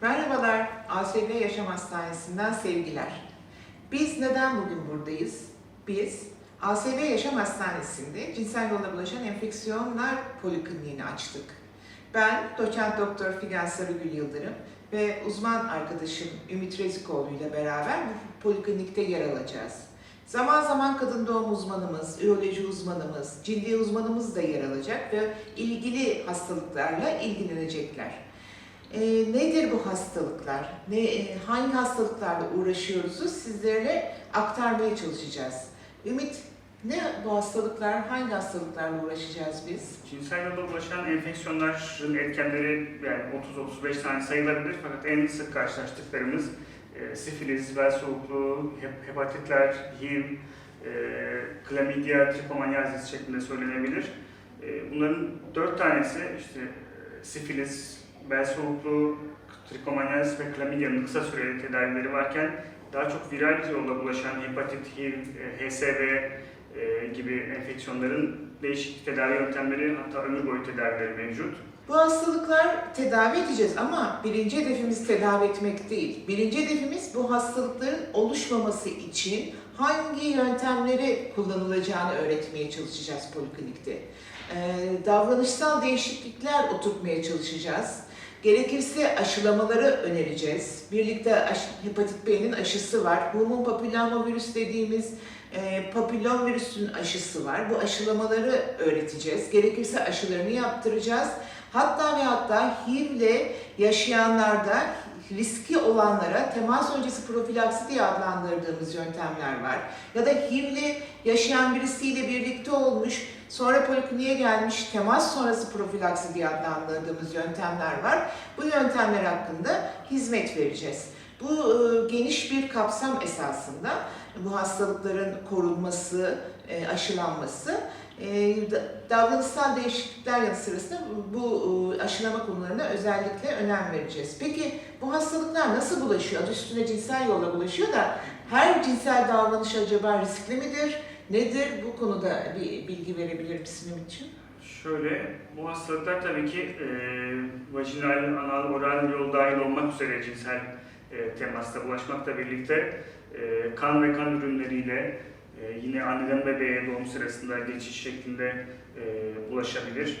Merhabalar, ASV Yaşam Hastanesi'nden sevgiler. Biz neden bugün buradayız? Biz ASV Yaşam Hastanesi'nde cinsel yolla bulaşan enfeksiyonlar polikliniğini açtık. Ben doçent doktor Figen Sarıgül Yıldırım ve uzman arkadaşım Ümit Rezikoğlu ile beraber bu poliklinikte yer alacağız. Zaman zaman kadın doğum uzmanımız, üroloji uzmanımız, cildi uzmanımız da yer alacak ve ilgili hastalıklarla ilgilenecekler. E, nedir bu hastalıklar? Ne, e, hangi hastalıklarla uğraşıyoruzu sizlere aktarmaya çalışacağız. Ümit, ne bu hastalıklar, hangi hastalıklarla uğraşacağız biz? Cinsel yolla bulaşan enfeksiyonların etkenleri yani 30-35 tane sayılabilir fakat en sık karşılaştıklarımız e, sifilis, bel soğukluğu, hep- hepatitler, HIV, e, klamidya, trikomanyazis şeklinde söylenebilir. E, bunların dört tanesi işte e, sifilis, bel soğukluğu, trikomanyazis ve klamidyanın kısa süreli tedavileri varken daha çok viral yolla bulaşan hepatit, HIV, e, HSV e, gibi enfeksiyonların değişik tedavi yöntemleri hatta ömür boyu tedavileri mevcut. Bu hastalıklar tedavi edeceğiz ama birinci hedefimiz tedavi etmek değil. Birinci hedefimiz bu hastalıkların oluşmaması için hangi yöntemleri kullanılacağını öğretmeye çalışacağız poliklinikte. Ee, davranışsal değişiklikler oturtmaya çalışacağız. Gerekirse aşılamaları önereceğiz. Birlikte aş- hepatit B'nin aşısı var. Human papillomavirüs dediğimiz e, papillon virüsün aşısı var. Bu aşılamaları öğreteceğiz. Gerekirse aşılarını yaptıracağız. Hatta ve hatta HIV'le yaşayanlarda riski olanlara temas öncesi profilaksi diye adlandırdığımız yöntemler var. Ya da HIV'le yaşayan birisiyle birlikte olmuş, sonra polikliniğe gelmiş temas sonrası profilaksi diye adlandırdığımız yöntemler var. Bu yöntemler hakkında hizmet vereceğiz. Bu e, geniş bir kapsam esasında bu hastalıkların korunması, e, aşılanması e, da- davranışsal değişiklikler yanı sırasında bu aşılama konularına özellikle önem vereceğiz. Peki bu hastalıklar nasıl bulaşıyor? Adı üstüne cinsel yolla bulaşıyor da her cinsel davranış acaba riskli midir? Nedir? Bu konuda bir bilgi verebilir misin Ümit'ciğim? Şöyle, bu hastalıklar tabii ki e, vajinal, anal, oral yol dahil olmak üzere cinsel e, temasta bulaşmakla birlikte e, kan ve kan ürünleriyle e, yine anneden bebeğe doğum sırasında geçiş şeklinde e, bulaşabilir.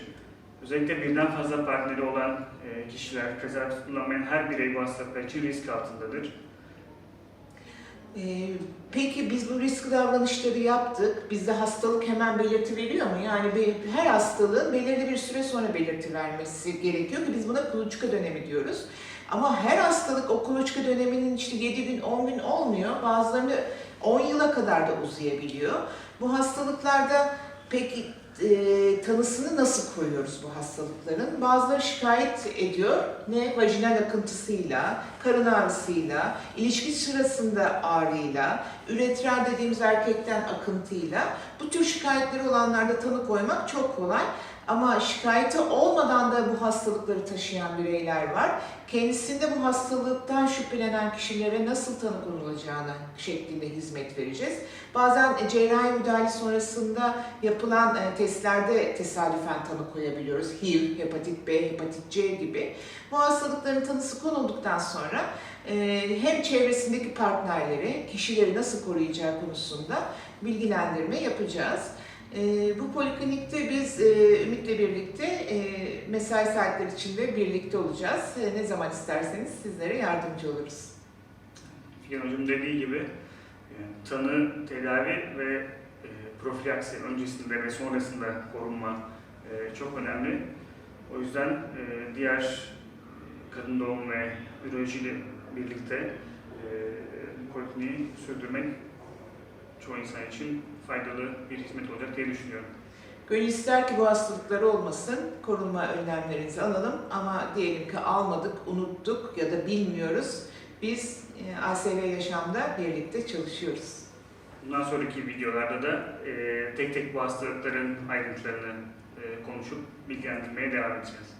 Özellikle birden fazla partneri olan e, kişiler, prezervatif kullanmayan her birey bu hastalıklar için risk altındadır. Ee, peki biz bu risk davranışları yaptık. Bizde hastalık hemen belirti veriyor mu? Yani her hastalığın belirli bir süre sonra belirti vermesi gerekiyor ki biz buna kuluçka dönemi diyoruz. Ama her hastalık o kuluçka döneminin işte 7 gün 10 gün olmuyor. Bazılarını 10 yıla kadar da uzayabiliyor. Bu hastalıklarda peki e, tanısını nasıl koyuyoruz bu hastalıkların? Bazıları şikayet ediyor. Ne? Vajinal akıntısıyla, karın ağrısıyla, ilişki sırasında ağrıyla, üretrer dediğimiz erkekten akıntıyla. Bu tür şikayetleri olanlarda tanı koymak çok kolay. Ama şikayeti olmadan da bu hastalıkları taşıyan bireyler var. Kendisinde bu hastalıktan şüphelenen kişilere nasıl tanı konulacağını şeklinde hizmet vereceğiz. Bazen e, cerrahi müdahale sonrasında yapılan e, testlerde tesadüfen tanı koyabiliyoruz. HIV, hepatit B, hepatit C gibi. Bu hastalıkların tanısı konulduktan sonra e, hem çevresindeki partnerleri, kişileri nasıl koruyacağı konusunda bilgilendirme yapacağız. E, bu poliklinikte biz e, Ümit'le birlikte e, mesai saatleri içinde birlikte olacağız. E, ne zaman isterseniz sizlere yardımcı oluruz. Figen Hocam dediği gibi e, tanı, tedavi ve e, profilaksi öncesinde ve sonrasında korunma e, çok önemli. O yüzden e, diğer kadın doğum ve ürolojiyle birlikte e, polikliniği sürdürmek çoğu insan için faydalı bir hizmet olacak diye düşünüyorum. Gönül ister ki bu hastalıklar olmasın, korunma önlemlerinizi alalım ama diyelim ki almadık, unuttuk ya da bilmiyoruz. Biz e, ASV Yaşam'da birlikte çalışıyoruz. Bundan sonraki videolarda da e, tek tek bu hastalıkların ayrıntılarını e, konuşup bilgilendirmeye devam edeceğiz.